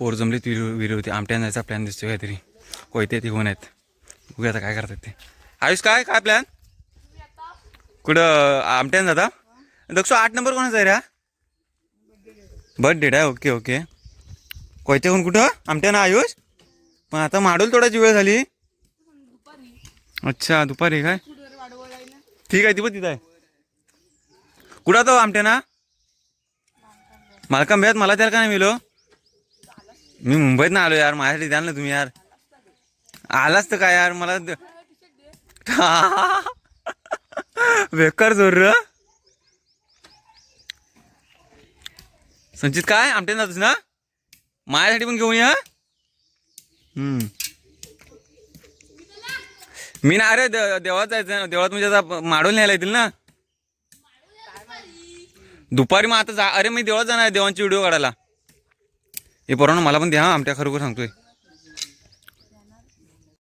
पोर जमलीत विहिरी विहिरी होती. आमट्यानं जायचा प्लॅन दिसतो काहीतरी. कोयते ते होऊन आहेत. बघूया आता काय करतात ते. आयुष काय काय प्लॅन कुठं आमट्यानं जाता? दक्षो आठ नंबर कोणाचा आहे रे बर्थडे आहे. ओके ओके कोयते कुठं? आमट्यानं आयुष? पण आता माडोल थोडाची वेळ झाली. अच्छा दुपारी काय? ठीक आहे ती पण तिथं आहे. कुठं तो हो आमट्याना मालका मिळत मला त्याला का नाही मिलो मी मुंबईत ना आलो यार माझ्यासाठी द्याल ना तुम्ही यार. आलाच तर काय यार मला बेकार जोर र. संचित काय? आमटे जातोस ना? माझ्यासाठी पण घेऊन या हम्म. मी ना अरे दे- देवळात जायचं ना देवळात म्हणजे आता माडून न्यायला येतील ना. दुपारी मग आता जा अरे मी देवळात जाणार देवांची व्हिडिओ काढायला. हे पोरांनो मला पण द्या हा आमच्या खरोखर सांगतोय.